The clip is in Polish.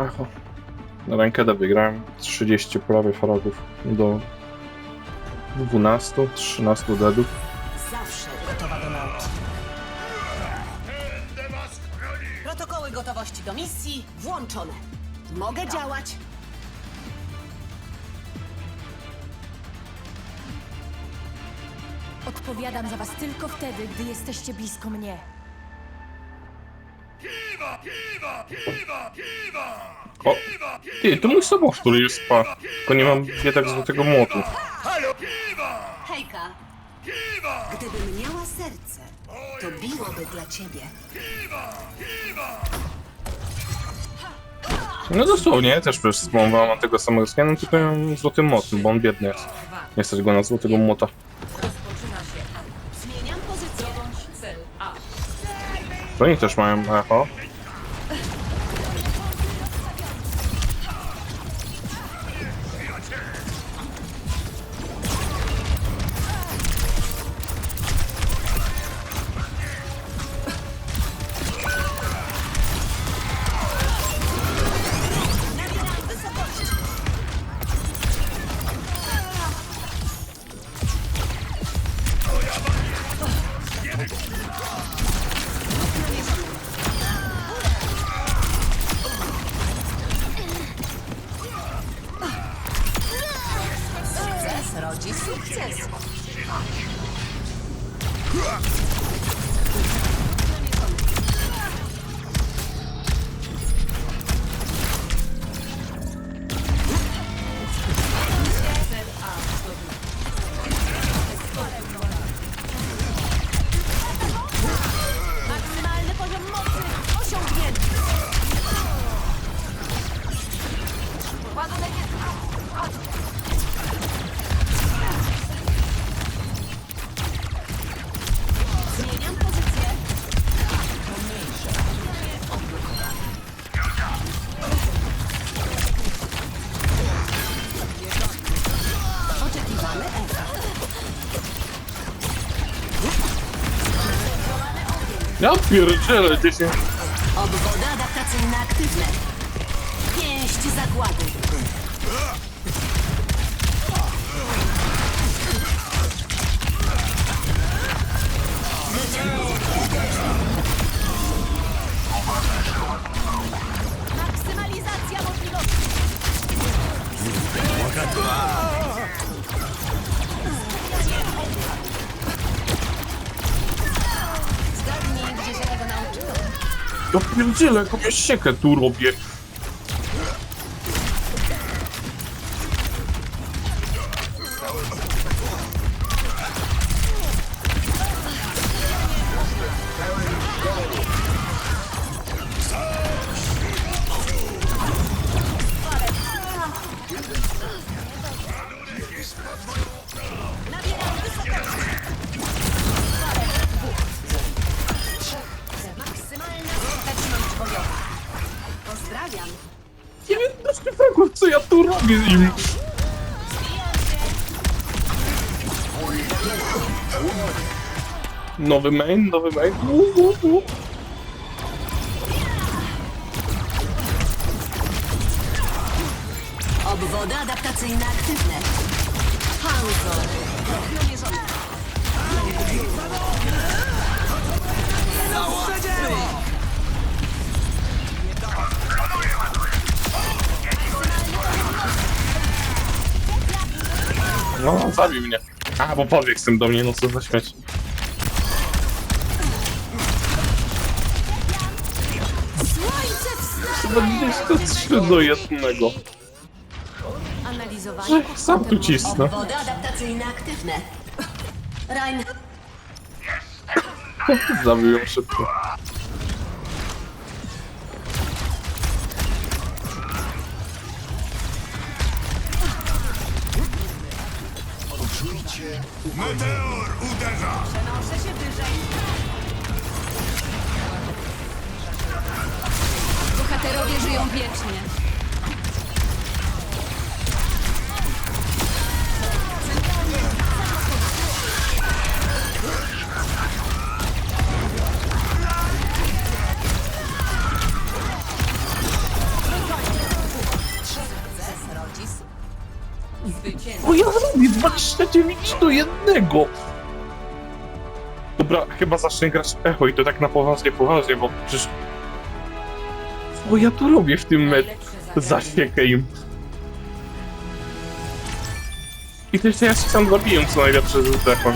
Echo. Na rękę wygrałem 30 prawie fragów do 12, 13 deadów. Zawsze gotowa do nauki. Protokoły gotowości do misji włączone. Mogę działać. Odpowiadam za was tylko wtedy, gdy jesteście blisko mnie. O! Ty, to mój sobowtór już spa. Tylko nie mam tak złotego młotu. Hejka. Gdybym miała serce, to biłoby dla ciebie. No dosłownie, też przecież spróbowałem mam tego samego skina, tylko ja mam złoty młot, bo on biedny jest. Nie stać go na złotego młota. Zmieniam pozycję. To oni też mają echo. Maksymalny poziom mocy osiągnięty! Ładunek jest... Zmieniam Ja pierdzielę 10. Obwody adaptacyjne aktywne. Pięść zagłady. Ja pierdzielę, jaką ja siekę tu robię. Pozdrawiam. 19 fragów, co ja tu robię z nim? Nowy main, nowy main. Uh, uh, uh. Obwody adaptacyjne aktywne. No, zabił mnie. A, bo pobiegł z tym do mnie, no co za śmieć. Słońce wstaje! 23 do 1. Analizowanie. Sam tu cisnę. Obwody adaptacyjne aktywne. Rain. Ją szybko. Meteor uderza! Przenoszę się wyżej! Bohaterowie żyją wiecznie. Robię 29 do jednego! Dobra, chyba zacznę grać echo i to tak na poważnie, poważnie, bo przecież... Co ja tu robię w tym meczu? Zasiekę im. I to jeszcze ja się sam zabiję, co najlepsze z echem.